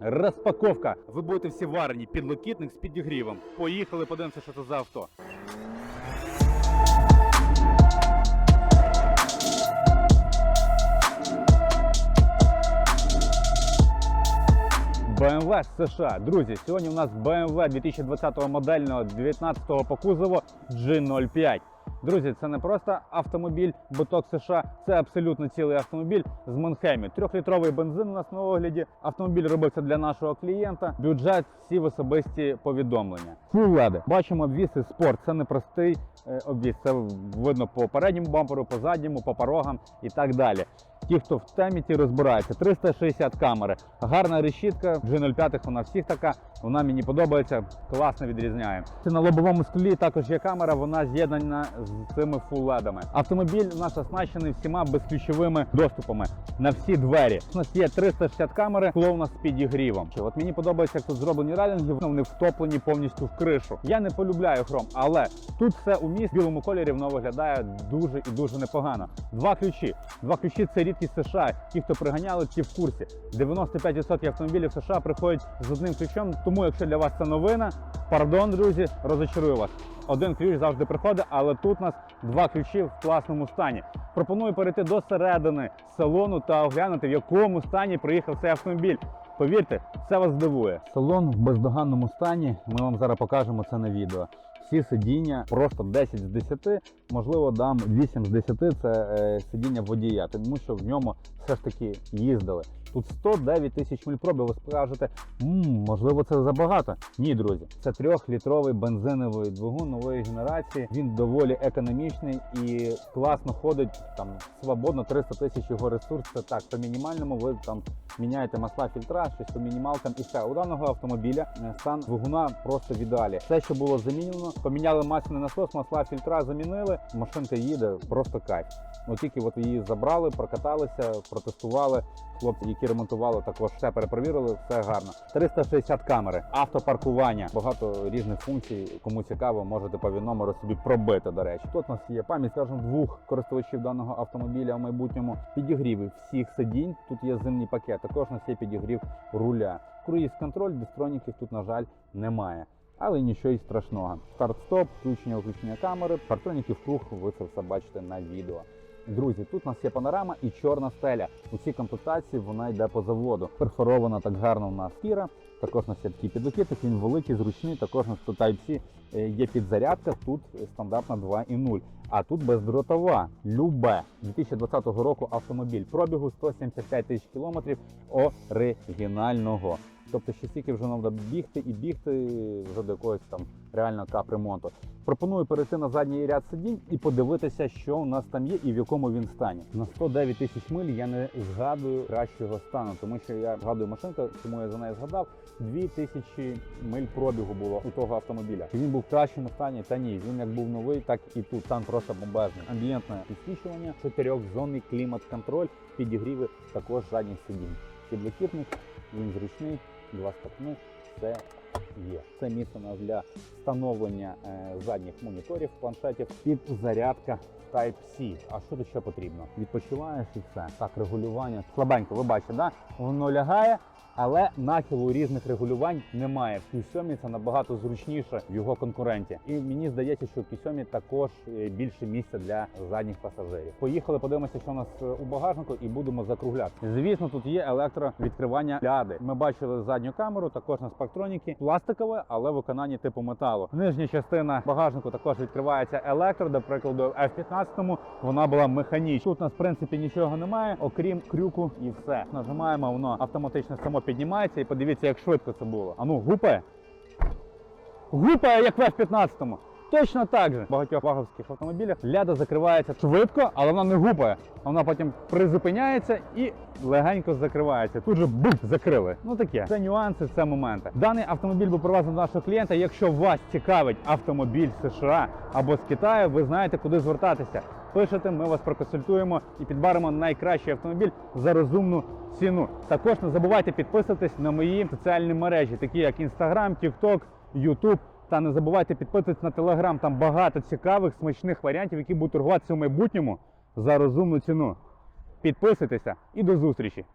Розпаковка. Ви будете всі варені. Підлокітник з підігрівом. Поїхали, подивимося, що це за авто. BMW США. Друзі, сьогодні у нас BMW 2020 модельного 19 по кузову G05. Друзі, це не просто автомобіль Буток США, це абсолютно цілий автомобіль з Монхемі. Трьохлітровий бензин у нас на огляді. Автомобіль робився для нашого клієнта. Бюджет, всі в особисті повідомлення. Full LED. Бачимо обвіс і спорт. Це не простий е, обвіс. Це видно по передньому бамперу, по задньому, по порогам і так далі. Ті, хто в темі, ті розбираються. 360 камери. Гарна решітка. G05 вона всіх така. Вона мені подобається, класно відрізняє. Це на лобовому склі також є камера, вона з'єднана з цими фулледами. Автомобіль у нас оснащений всіма безключовими доступами на всі двері. У нас є 360 камери, нас з підігрівом. От мені подобається, як тут зроблені релінги, вони втоплені повністю в кришу. Я не полюбляю хром, але тут все у міст в білому кольорі воно виглядає дуже і дуже непогано. Два ключі. Два ключі це рідкість США. Ті, хто приганяли, ті в курсі. 95% автомобілів США приходять з одним ключом. Тому, якщо для вас це новина, пардон, друзі, розочарую вас. Один ключ завжди приходить, але тут у нас два ключі в класному стані. Пропоную перейти до середини салону та оглянути, в якому стані приїхав цей автомобіль. Повірте, це вас здивує. Салон в бездоганному стані. Ми вам зараз покажемо це на відео. Всі сидіння просто 10 з 10, можливо, дам 8 з 10 це е, сидіння водія, тому що в ньому все ж таки їздили. Тут 109 тисяч миль пробігу. Ви скажете, можливо, це забагато. Ні, друзі, це трьохлітровий бензиновий двигун нової генерації. Він доволі економічний і класно ходить там свободно 300 тисяч його ресурс. Це так, по мінімальному ви там міняєте масла, фільтра, щось по мінімалкам і все. У даного автомобіля е, стан двигуна просто в ідеалі. Все, що було замінено, поміняли масляний насос, масла, фільтра замінили. Машинка їде просто кайф. Ну тільки от її забрали, прокаталися, протестували. Хлопці, які ремонтували, також все перепровірили, все гарно. 360 камери, автопаркування, багато різних функцій. Кому цікаво, можете по номеру собі пробити. До речі, тут у нас є пам'ять, скажімо, двох користувачів даного автомобіля в майбутньому. Підігріви всіх сидінь. Тут є зимній пакет. Також у нас є підігрів руля. Круїз контроль, дистроніків тут, на жаль, немає. Але нічого й страшного. Старт-стоп, включення виключення камери, партроніків круг, ви це все бачите на відео. Друзі, тут у нас є панорама і чорна стеля. У цій комплектації вона йде по заводу. Перфорована так гарно у нас фіра. Також є такий підлокітник, він великий, зручний. Також тут Type-C е, є підзарядка, тут стандартна 2.0. А тут бездротова, любе 2020 року автомобіль. Пробігу 175 тисяч кілометрів оригінального. Тобто ще стільки вже треба бігти і бігти вже до якогось там реально капремонту. Пропоную перейти на задній ряд сидінь і подивитися, що у нас там є і в якому він стані. На 109 тисяч миль я не згадую кращого стану, тому що я згадую машинку, тому я за неї згадав. 2000 миль пробігу було у того автомобіля. Чи він був в кращому стані? Та ні, він як був новий, так і тут стан просто бомбезний. Амбієнтне підсвічування, чотирьохзонний клімат-контроль, підігріви також задніх сидінь. Підлокітник, він зручний, два стопни, все є. Це місце у для встановлення е, задніх моніторів, планшетів, під зарядка. Type-C. А що тут ще потрібно? Відпочиваєш і все. Так, регулювання. Слабенько, ви бачите, да? воно лягає. Але нахилу різних регулювань немає. В Q7 це набагато зручніше в його конкуренті. І мені здається, що в Q7 також е, більше місця для задніх пасажирів. Поїхали, подивимося, що у нас е, у багажнику, і будемо закругляти. Звісно, тут є електровідкривання ляди. Ми бачили задню камеру, також на спектроніки. Пластикове, але в виконанні типу металу. Нижня частина багажнику також відкривається електро. До прикладу, в F-15 вона була механічна. Тут у нас в принципі нічого немає, окрім крюку і все. Нажимаємо, воно автоматично само піднімається і подивіться, як швидко це було. А ну гупає. Гупає, як в F-15. Точно так же в багатьох ваговських автомобілях ляда закривається швидко, але вона не гупає. Вона потім призупиняється і легенько закривається. Тут же бух, закрили. Ну таке. Це нюанси, це моменти. Даний автомобіль був привезений до нашого клієнта. Якщо вас цікавить автомобіль США або з Китаю, ви знаєте, куди звертатися. Пишете, ми вас проконсультуємо і підбаримо найкращий автомобіль за розумну ціну. Також не забувайте підписатись на мої соціальні мережі, такі як Instagram, TikTok, YouTube. Та не забувайте підписатись на Telegram. Там багато цікавих, смачних варіантів, які будуть торгуватися в майбутньому за розумну ціну. Підписуйтеся і до зустрічі!